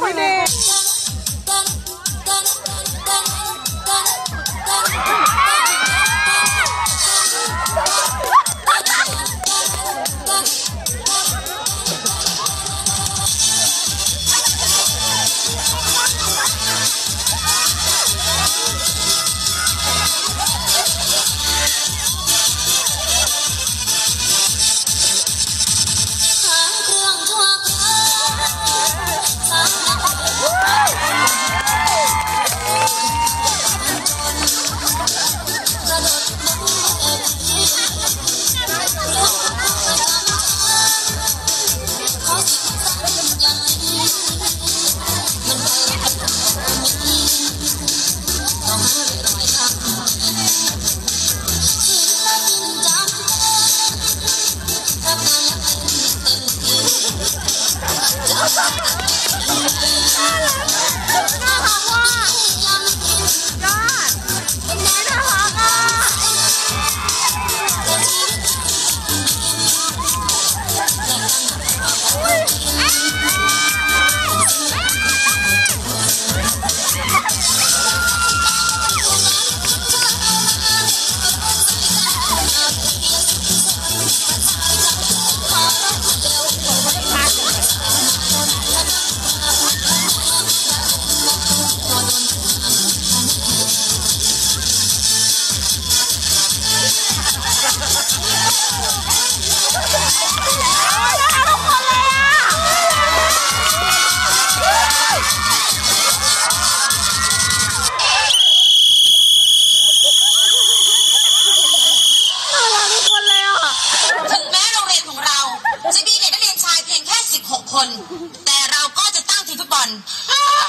Quý đi Ha ha ha! ทีมฟุตบอล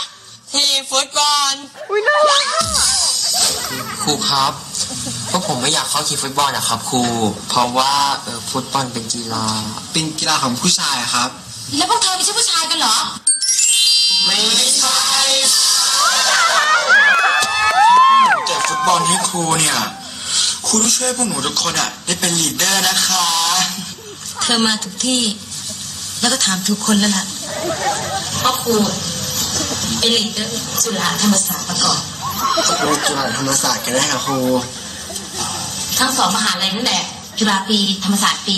ทีมฟุตบอลอุ้ยน่ารักอะครูครับเพราะผมไม่อยากเข้าทีมฟุตบอลนะครับครู เพราะว่าเออฟุตบอลเป็นกีฬา เป็นกีฬาของผู้ชายครับ แล้วพวกเธอไม่ใช่ผู้ชายกันเหรอ ไม่ใช่แต่ฟุตบอลให้ครูเนี่ยครูต้องช่วยพวกหนูทุกคนอะได้เป็นลีดเดอร์นะคะ เธอมาทุกที่ แล้วก็ถามทุกคนแล้วล่ะเพราะครูเป็นลีดเดอร์จุฬาธรรมศาสตร์มาก่อนครูกีฬาธรรมศาสตร์กันได้ค่ะครูทั้งสองมหาลัยนั่นแหละจุฬาปีธรรมศาสตร์ปี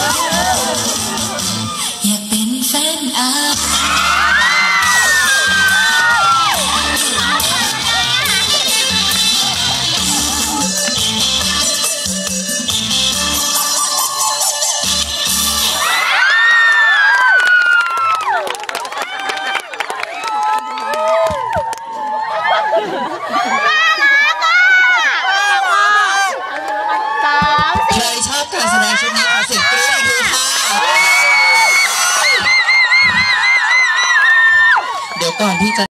ก่อนที่จะ